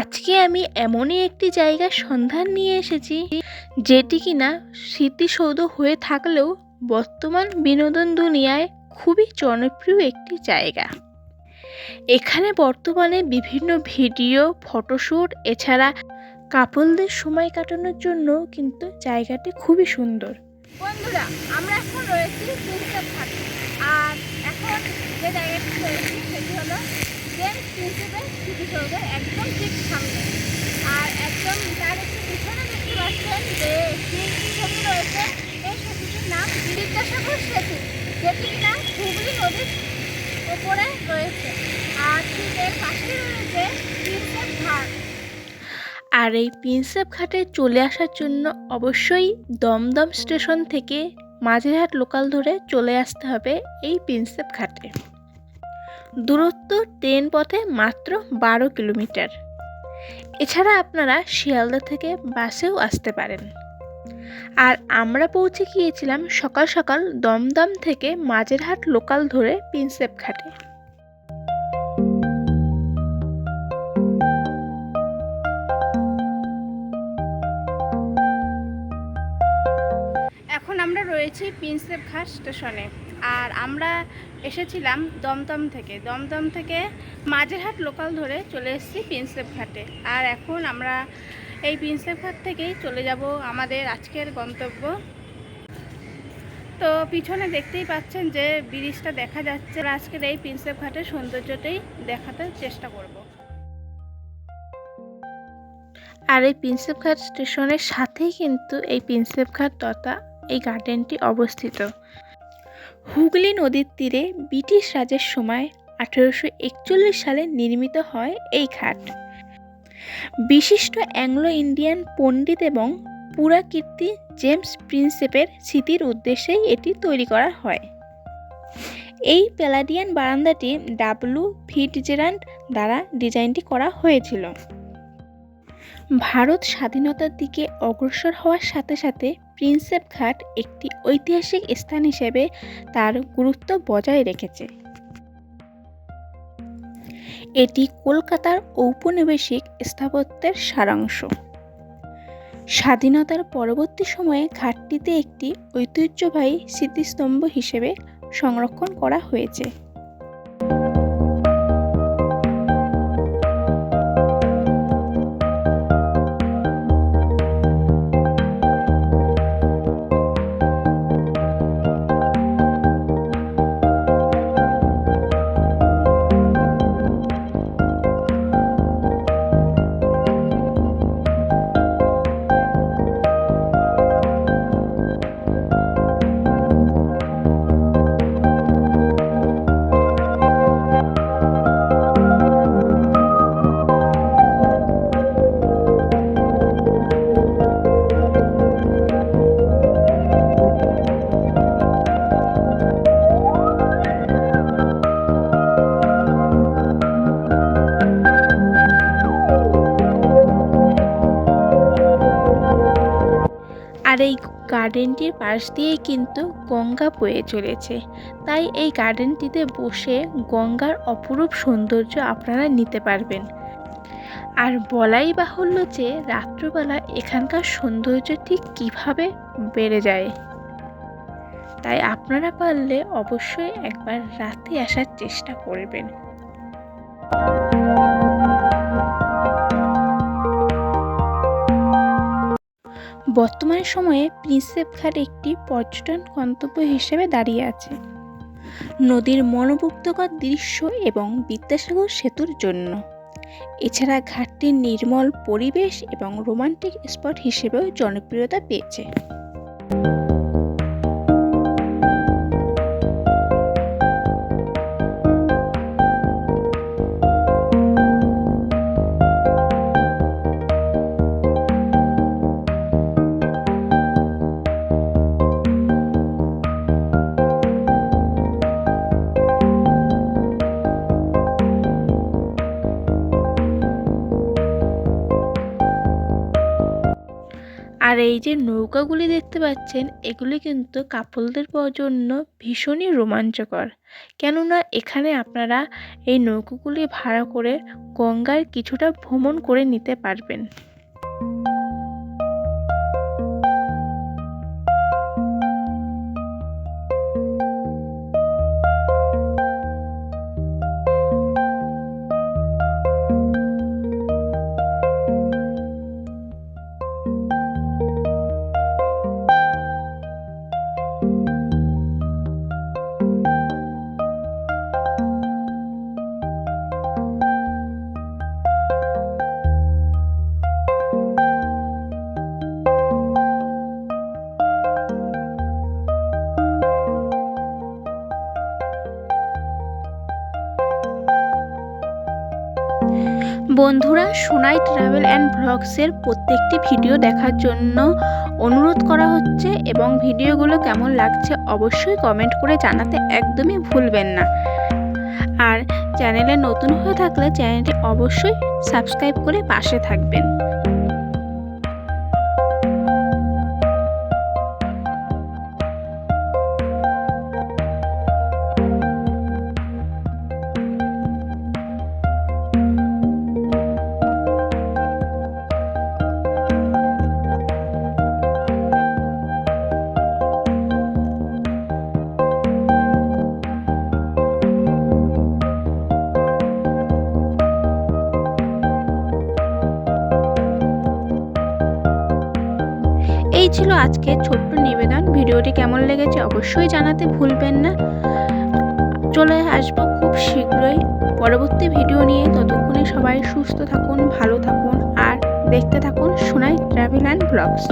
আজকে আমি এমনই একটি জায়গার সন্ধান নিয়ে এসেছি যেটি কিনা স্মৃতিসৌধ হয়ে থাকলেও বর্তমান বিনোদন দুনিয়ায় খুবই জনপ্রিয় একটি জায়গা। এখানে বর্তমানে বিভিন্ন ভিডিও ফটোশ্যুট এছাড়া কাপলদের সময় কাটানোর জন্য কিন্তু জায়গাটি খুবই সুন্দর। বন্ধুরা, আমরা এখন রয়েছি আর এখন যে জায়গাটি রয়েছি, সেটি হলো একদম ঠিক সামনে। আর একদম তার একটু পিছনে দেখতে পাচ্ছেন যে সেতু রয়েছে এই সেতুটির নাম সেতু, যেটি কিনা হুগলি নদীর ওপরে রয়েছে। আর পাশেই রয়েছে প্রিন্সেপ ঘাট। আর এই প্রিন্সেপ ঘাটে চলে আসার জন্য অবশ্যই দমদম স্টেশন থেকে মাঝেরহাট লোকাল ধরে চলে আসতে হবে এই প্রিন্সেপ ঘাটে। দূরত্ব ট্রেন পথে মাত্র বারো কিলোমিটার। এছাড়া আপনারা শিয়ালদা থেকে বাসেও আসতে পারেন। আর আমরা পৌঁছে গিয়েছিলাম সকাল সকাল দমদম থেকে মাঝেরহাট লোকাল ধরে প্রিন্সেপ ঘাটে। এখন আমরা রয়েছি প্রিন্সেপ ঘাট স্টেশনে। আর আমরা এসেছিলাম দমদম থেকে। দমদম থেকে মাঝেরহাট লোকাল ধরে চলে এসেছি প্রিন্সেপ ঘাটে। আর এখন আমরা এই প্রিন্সেপ ঘাট থেকেই চলে যাব আমাদের আজকের গন্তব্য। তো পিছনে দেখতেই পাচ্ছেন যে ব্রিজটা দেখা যাচ্ছে। আজকের এই প্রিন্সেপ ঘাটের সৌন্দর্যটাই দেখাতে চেষ্টা করব। আর এই প্রিন্সেপ ঘাট স্টেশনের সাথেই কিন্তু এই প্রিন্সেপ ঘাট তথা এই গার্ডেনটি অবস্থিত। হুগলি নদীর তীরে ব্রিটিশ রাজের সময় আঠেরোশো একচল্লিশ সালে নির্মিত হয় এই ঘাট। বিশিষ্ট অ্যাংলো ইন্ডিয়ান পণ্ডিত এবং পুরাকীর্তি জেমস প্রিন্সেপের স্মৃতির উদ্দেশ্যেই এটি তৈরি করা হয়। এই প্যালাডিয়ান বারান্দাটি ডাব্লু ফিটজেরান্ড দ্বারা ডিজাইনটি করা হয়েছিল। ভারত স্বাধীনতার দিকে অগ্রসর হওয়ার সাথে সাথে প্রিন্সেপ ঘাট একটি ঐতিহাসিক স্থান হিসেবে তার গুরুত্ব বজায় রেখেছে। এটি কলকাতার ঔপনিবেশিক স্থাপত্যের সারাংশ। স্বাধীনতার পরবর্তী সময়ে ঘাটটিতে একটি ঐতিহ্যবাহী স্মৃতিস্তম্ভ হিসেবে সংরক্ষণ করা হয়েছে। আর এই গার্ডেনটির পাশ দিয়েই কিন্তু গঙ্গা বয়ে চলেছে। তাই এই গার্ডেনটিতে বসে গঙ্গার অপরূপ সৌন্দর্য আপনারা নিতে পারবেন। আর বলাই বাহুল্য যে রাত্রবেলা এখানকার সৌন্দর্য ঠিক কীভাবে বেড়ে যায়, তাই আপনারা পারলে অবশ্যই একবার রাতে আসার চেষ্টা করবেন। বর্তমান সময়ে প্রিন্সেপ ঘাট একটি পর্যটন গন্তব্য হিসেবে দাঁড়িয়ে আছে। নদীর মনোমুগ্ধকর দৃশ্য এবং বিদ্যাসাগর সেতুর জন্য। এছাড়া ঘাটটির নির্মল পরিবেশ এবং রোমান্টিক স্পট হিসেবেও জনপ্রিয়তা পেয়েছে। এই যে নৌকাগুলি দেখতে পাচ্ছেন, এগুলি কিন্তু কাপলদের জন্য ভীষণই রোমাঞ্চকর। কেননা এখানে আপনারা এই নৌকাগুলি ভাড়া করে গঙ্গার কিছুটা ভ্রমণ করে নিতে পারবেন। বন্ধুরা, সোনাই ট্রাভেল অ্যান্ড ব্লগসের প্রত্যেকটি ভিডিও দেখার জন্য অনুরোধ করা হচ্ছে এবং ভিডিওগুলো কেমন লাগছে অবশ্যই কমেন্ট করে জানাতে একদমই ভুলবেন না। আর চ্যানেলে নতুন হয়ে থাকলে চ্যানেলটি অবশ্যই সাবস্ক্রাইব করে পাশে থাকবেন। ছিল আজকে ছোট্ট নিবেদন। ভিডিওটি কেমন লেগেছে অবশ্যই জানাতে ভুলবেন না। চলে আসব খুব শীঘ্রই পরবর্তী ভিডিও নিয়ে। ততক্ষণে সবাই সুস্থ থাকুন, ভালো থাকুন, আর দেখতে থাকুন সোনাই ট্রাভেল অ্যান্ড ব্লগস।